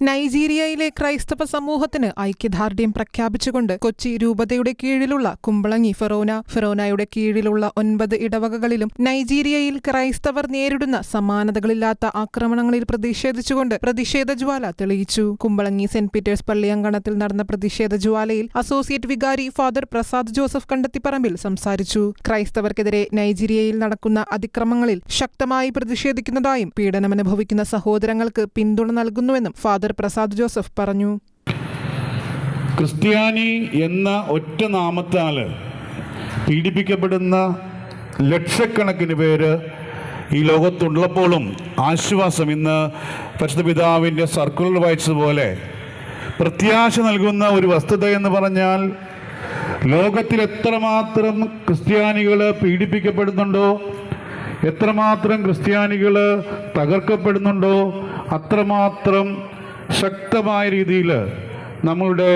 നൈജീരിയയിലെ ക്രൈസ്തവ സമൂഹത്തിന് ഐക്യദാർഢ്യം പ്രഖ്യാപിച്ചുകൊണ്ട് കൊച്ചി രൂപതയുടെ കീഴിലുള്ള കുമ്പളങ്ങി ഫെറോന ഫെറോനയുടെ കീഴിലുള്ള ഒൻപത് ഇടവകകളിലും നൈജീരിയയിൽ ക്രൈസ്തവർ നേരിടുന്ന സമാനതകളില്ലാത്ത ആക്രമണങ്ങളിൽ പ്രതിഷേധിച്ചുകൊണ്ട് പ്രതിഷേധ ജ്വാല തെളിയിച്ചു. കുമ്പളങ്ങി സെന്റ് പീറ്റേഴ്സ് പള്ളിയങ്കണത്തിൽ നടന്ന പ്രതിഷേധ ജ്വാലയിൽ അസോസിയേറ്റ് വികാരി ഫാദർ പ്രസാദ് ജോസഫ് കണ്ടത്തിപ്പറമ്പിൽ സംസാരിച്ചു. ക്രൈസ്തവർക്കെതിരെ നൈജീരിയയിൽ നടക്കുന്ന അതിക്രമങ്ങളിൽ ശക്തമായി പ്രതിഷേധിക്കുന്നതായും പീഡനമനുഭവിക്കുന്ന സഹോദരങ്ങൾക്ക് പിന്തുണ നൽകുന്നുവെന്നും ഫാദർ പ്രസാദ് ജോസഫ് പറഞ്ഞു. ക്രിസ്ത്യാനി എന്ന ഒറ്റ നാമത്താൽ പീഡിപ്പിക്കപ്പെടുന്ന ലക്ഷക്കണക്കിന് പേര് ഈ ലോകത്തുള്ളപ്പോഴും ആശ്വാസം ഇന്ന് പരിശുദ്ധ പിതാവിന്റെ സർക്കുലർ വായിച്ചതുപോലെ പ്രത്യാശ നൽകുന്ന ഒരു വസ്തുത എന്ന് പറഞ്ഞാൽ ലോകത്തിൽ എത്രമാത്രം ക്രിസ്ത്യാനികൾ പീഡിപ്പിക്കപ്പെടുന്നുണ്ടോ എത്രമാത്രം ക്രിസ്ത്യാനികൾ തകർക്കപ്പെടുന്നുണ്ടോ അത്രമാത്രം ശക്തമായ രീതിയിൽ നമ്മളുടെ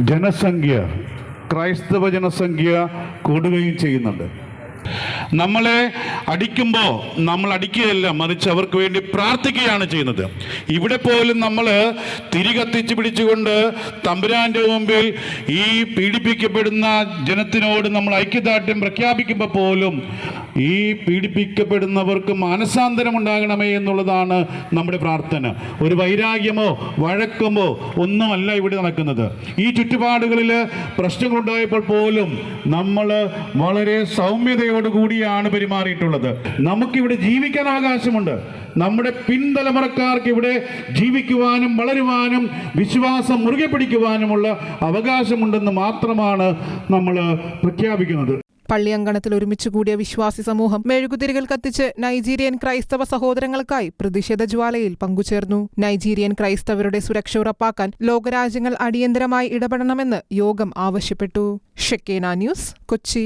ജനസംഖ്യ ക്രൈസ്തവ ജനസംഖ്യ കൂടുകയും ചെയ്യുന്നുണ്ട്. നമ്മളെ അടിക്കുമ്പോൾ നമ്മൾ അടിക്കുകയല്ല മറിച്ച് അവർക്ക് വേണ്ടി പ്രാർത്ഥിക്കുകയാണ് ചെയ്യുന്നത്. ഇവിടെ പോലും നമ്മൾ തിരികത്തിച്ച് പിടിച്ചുകൊണ്ട് തമ്പുരാന്റെ മുമ്പിൽ ഈ പീഡിപ്പിക്കപ്പെടുന്ന ജനത്തിനോട് നമ്മൾ ഐക്യദാർഢ്യം പ്രഖ്യാപിക്കുമ്പോൾ പോലും ഈ പീഡിപ്പിക്കപ്പെടുന്നവർക്ക് മാനസാന്തരം ഉണ്ടാകണമേ എന്നുള്ളതാണ് നമ്മുടെ പ്രാർത്ഥന. ഒരു വൈരാഗ്യമോ വഴക്കമോ ഒന്നുമല്ല ഇവിടെ നടക്കുന്നത്. ഈ ചുറ്റുപാടുകളിൽ പ്രശ്നങ്ങളുണ്ടായപ്പോൾ പോലും നമ്മൾ വളരെ സൗമ്യതയോടുകൂടിയാണ് പെരുമാറിയിട്ടുള്ളത്. നമുക്കിവിടെ ജീവിക്കാൻ ആകാശമുണ്ട്. നമ്മുടെ പിൻതലമുറക്കാർക്ക് ഇവിടെ ജീവിക്കുവാനും വളരുവാനും വിശ്വാസം മുറുകെ പിടിക്കുവാനുമുള്ള അവകാശമുണ്ടെന്ന് മാത്രമാണ് നമ്മൾ പ്രഖ്യാപിക്കുന്നത്. പള്ളിയങ്കണത്തിൽ ഒരുമിച്ച് കൂടിയ വിശ്വാസി സമൂഹം മെഴുകുതിരികൾ കത്തിച്ച് നൈജീരിയൻ ക്രൈസ്തവ സഹോദരങ്ങൾക്കായി പ്രതിഷേധ ജ്വാലയിൽ പങ്കുചേർന്നു. നൈജീരിയൻ ക്രൈസ്തവരുടെ സുരക്ഷ ഉറപ്പാക്കാൻ ലോകരാജ്യങ്ങൾ അടിയന്തരമായി ഇടപെടണമെന്ന് യോഗം ആവശ്യപ്പെട്ടു. ഷെക്കേന ന്യൂസ് കൊച്ചി.